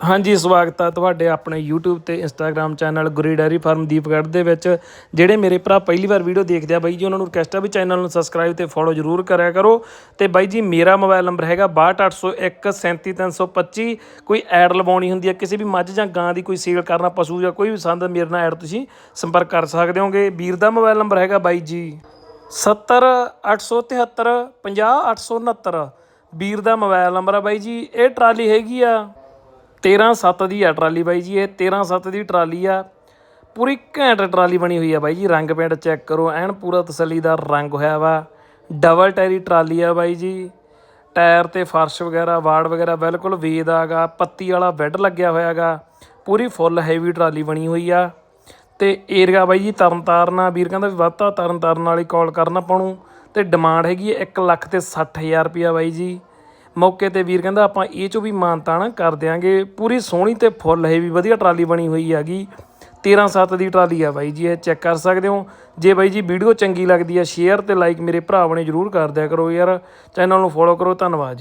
ਹਾਂਜੀ, ਸਵਾਗਤ ਆ ਤੁਹਾਡੇ ਆਪਣੇ YouTube ਤੇ Instagram channel Guri dairy farm Deepgarh ਦੇ ਵਿੱਚ। ਜਿਹੜੇ ਮੇਰੇ ਭਰਾ ਪਹਿਲੀ ਵਾਰ ਵੀਡੀਓ ਦੇਖਦੇ ਆ ਬਾਈ ਜੀ, ਉਹਨਾਂ ਨੂੰ ਰਿਕਵੈਸਟ ਆ ਵੀ ਚੈਨਲ ਨੂੰ ਸਬਸਕ੍ਰਾਈਬ ਤੇ ਫੋਲੋ ਜਰੂਰ ਕਰਿਆ ਕਰੋ। ਤੇ ਬਾਈ ਜੀ, ਮੇਰਾ ਮੋਬਾਈਲ ਨੰਬਰ ਹੈਗਾ 62801 37325 ਕੋਈ ਐਡ ਲਵਾਉਣੀ ਹੁੰਦੀ ਹੈ ਕਿਸੇ ਵੀ ਮੱਝ ਜਾਂ ਗਾਂ ਦੀ ਕੋਈ ਸੇਲ ਕਰਨਾ, ਪਸ਼ੂ ਜਾਂ ਕੋਈ ਵੀ ਸੰਦ, ਮੇਰੇ ਨਾਲ ਐਡ ਤੁਸੀਂ ਸੰਪਰਕ ਕਰ ਸਕਦੇ ਹੋਗੇ। ਵੀਰ ਦਾ ਮੋਬਾਈਲ ਨੰਬਰ ਹੈਗਾ ਬਾਈ ਜੀ 70873 50869 ਵੀਰ ਦਾ ਮੋਬਾਈਲ ਨੰਬਰ ਆ ਬਾਈ ਜੀ, ਇਹ ਟਰਾਲੀ ਹੈਗੀ ਆ 13-7 ਦੀ ਆ ਟਰਾਲੀ ਬਾਈ ਜੀ, ਇਹ 13-7 ਦੀ ਟਰਾਲੀ ਆ। ਪੂਰੀ ਘੈਂਟ ਟਰਾਲੀ ਬਣੀ ਹੋਈ ਆ ਬਾਈ ਜੀ, ਰੰਗ ਪੇਂਟ ਚੈੱਕ ਕਰੋ, ਐਨ ਪੂਰਾ ਤਸੱਲੀਦਾਰ ਰੰਗ ਹੋਇਆ ਵਾ। ਡਬਲ ਟਾਇਰੀ ਟਰਾਲੀ ਆ ਬਾਈ ਜੀ, ਟਾਇਰ ਤੇ ਫਰਸ਼ ਵਗੈਰਾ ਵਾੜ ਵਗੈਰਾ ਬਿਲਕੁਲ ਵੇਦ ਆਗਾ, ਪੱਤੀ ਵਾਲਾ ਬੈੱਡ ਲੱਗਿਆ ਹੋਇਆਗਾ ਪੂਰੀ ਫੁੱਲ ਹੈਵੀ ਟਰਾਲੀ ਬਣੀ ਹੋਈ ਆ। ਤੇ ਏਰੀਆ ਬਾਈ ਜੀ, ਤਰਨਤਾਰਨ ਆ, ਵੀਰ ਕਹਿੰਦਾ ਵੀ ਵੱਧਤਾ ਤਰਨਤਾਰਨ ਵਾਲੀ ਕਾਲ ਕਰਨਾ ਆਪਾਂ ਨੂੰ। ਤੇ ਡਿਮਾਂਡ ਹੈਗੀ ਹੈ 1 ਲੱਖ ਤੇ 60000 ਰੁਪਿਆ ਬਾਈ ਜੀ। ਮੌਕੇ ਤੇ ਵੀਰ ਕਹਿੰਦਾ, ਆਪਾਂ ਇਹ ਚੋਂ ਵੀ ਮਾਨਤਾਨ ਕਰ ਦਿਆਂਗੇ। ਪੂਰੀ ਸੋਹਣੀ ਤੇ ਫੁੱਲ ਹੈ ਵੀ ਵਧੀਆ ਟਰਾਲੀ ਬਣੀ ਹੋਈ ਹੈਗੀ। 13 7 ਦੀ ਟਰਾਲੀ ਆ ਬਾਈ ਜੀ, ਇਹ ਚੈੱਕ ਕਰ ਸਕਦੇ ਹੋ। ਜੇ ਬਾਈ ਜੀ ਵੀਡੀਓ ਚੰਗੀ ਲੱਗਦੀ ਆ ਸ਼ੇਅਰ ਤੇ ਲਾਈਕ ਮੇਰੇ ਭਰਾਵਾਂ ਨੇ ਜਰੂਰ ਕਰ ਦਿਆ ਕਰੋ ਯਾਰ। ਚੈਨਲ ਨੂੰ ਫੋਲੋ ਕਰੋ, ਧੰਨਵਾਦ ਜੀ।